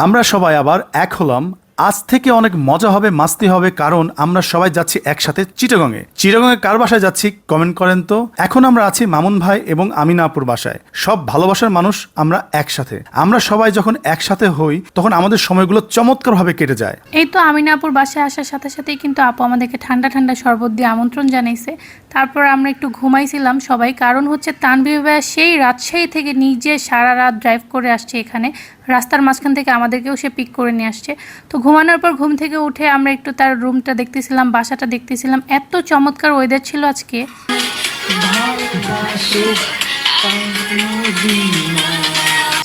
আমরা সবাই আবার এক হলাম আজ থেকে অনেক মজা হবে, মাস্তি হবে, কারণ আমরা সবাই যাচ্ছি একসাথে চিটাগংয়ে। চিটাগংয়ে কার বাসায় যাচ্ছি কমেন্ট করেন তো। এখন আমরা আছি মামুন ভাই এবং আমিনাপুর বাসায়। সব ভালোবাসার মানুষ আমরা একসাথে। আমরা সবাই যখন একসাথে হই, তখন আমাদের সময়গুলো চমৎকারভাবে কেটে যায়। এই তো আমিনাপুর বাসায় আসার সাথে সাথেই কিন্তু আপু আমাদেরকে ঠান্ডা ঠান্ডা শরবত দিয়ে আমন্ত্রণ জানাইছে। তারপর আমরা একটু ঘুমাইছিলাম সবাই। কারণ হচ্ছে তানভীর ভাইয়া সেই রাজশাহী থেকে নিজে সারা রাত ড্রাইভ করে আসছে এখানে। রাস্তার মাঝখান থেকে আমাদেরকেও সে পিক করে নিয়ে আসছে। তো ঘুমানোর পর ঘুম থেকে উঠে আমরা একটু তার রুমটা দেখতেছিলাম বাসাটা দেখতেছিলাম। এত চমৎকার ওয়েদার ছিল আজকে।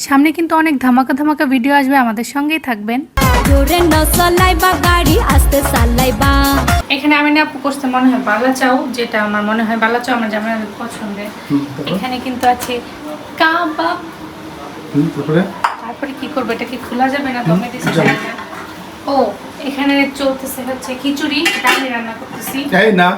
সামনে কিন্তু অনেক ধামাকা ধামাকা ভিডিও আসবে আমাদের সঙ্গেই থাকবেন। এখানে আমি না আপু করতে মনে হয় বালা চাও যেটা আমার মনে হয় বালা চাও আমার জামাই পছন্দের। এখানে কিন্তু আছে কাবাব। তারপরে? তারপরে কি করব এটা কি খোলা যাবে না? দমে এখানে চলতেছে হচ্ছে খিচুড়ি এটা আমি রান্না করতেছি। এই না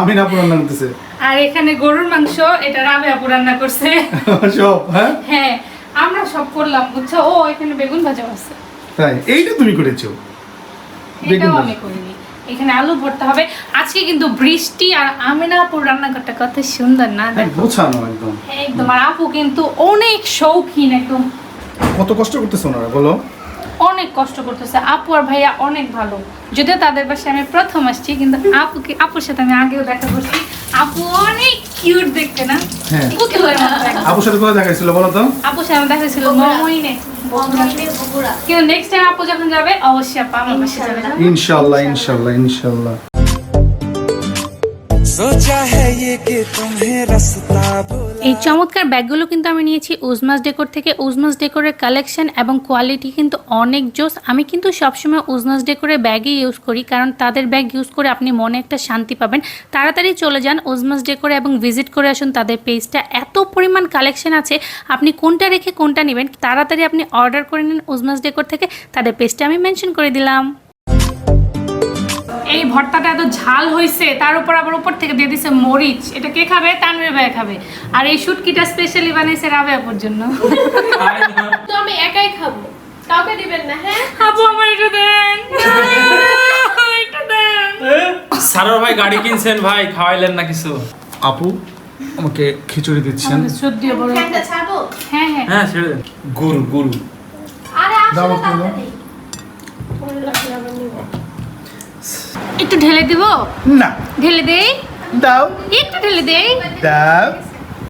আমিনাপুর রান্না করতেছে। আর এখানে গরুর মাংস এটা রাবে আপু রান্না করছে। সব হ্যাঁ? হ্যাঁ আমরা সব করলাম বুঝছ? ও এখানে বেগুন ভাজা আছে। তাই এইটা তুমি করেছ? বেগুন আমি করিনি। এখানে আলু ভর্তা হবে। আজকে কিন্তু বৃষ্টি আর আমিনাপুর রান্নাঘরটা কত সুন্দর না হ্যাঁ গোছানো একদম। একদম আর আপু কিন্তু অনেক শৌখিন একদম। কত কষ্ট করতেছে ওনারা বলো। অনেক কষ্ট করতেছে আপু আর ভাইয়া অনেক ভালো যদিও তাদের বাসায় আমি প্রথম আসছি কিন্তু আপুকে আপুর সাথে আমি আগেও দেখা করছি আপু অনেক কিউট দেখতে না হ্যাঁ। পুতুলের মতো একদম। আপুর সাথে কোথায় দেখাইছিল বলো তো আপুর সাথে আমার দেখা ছিল মমইনে কিন্তু নেক্সট টাইম আপু যখন যাবে অবশ্যই আপু আমার বাসায় যাবে না ইনশাল্লাহ ইনশাল্লাহ ইনশাল্লাহ सोचा है ये कि तुम्हें रास्ता भूला এই চমৎকার ব্যাগগুলো কিন্তু আমি নিয়েছি উজমাস ডেকোর থেকে। উজমাস ডেকোরের কালেকশন এবং কোয়ালিটি কিন্তু অনেক জোস। আমি কিন্তু সবসময় উজমাস ডেকোরের ব্যাগই ইউজ করি, কারণ তাদের ব্যাগ ইউজ করে আপনি মনে একটা শান্তি পাবেন। তাড়াতাড়ি চলে যান উজমাস ডেকোরে এবং ভিজিট করে আসুন তাদের পেজটা এত পরিমাণ কালেকশন আছে, আপনি কোনটা রেখে কোনটা নেবেন, তাড়াতাড়ি আপনি অর্ডার করে নিন উজমাস ডেকোর থেকে। তাদের পেজটা আমি মেনশন করে দিলাম। এই ভর্তাটা এত ঝাল হয়েছে তার উপর আবার উপর থেকে দিয়ে দিছে মরিচ। এটা কে খাবে? তানভীর ভাই খাবে। আর এই শুটকিটা স্পেশালি বানাইছে রাবেয়াপুর জন্য। তো আমি একাই খাব। কাউকে দিবেন না হ্যাঁ? আপু আমার এটা দেন। এটা দেন। সারোর ভাই গাড়ি কিনছেন ভাই খাওয়াইলেন না কিছু? আপু আমাকে খিচুড়ি দিচ্ছেন। সত্যি বড় হ্যাঁ হ্যাঁ। হ্যাঁ ছেড়ে দেন। গুরু গুরু আরে দাও আসলে আপু, দাও। একটু ঢেলে দিব? না। ঢেলে দেই? দাও। একটু ঢেলে দেই? দাও।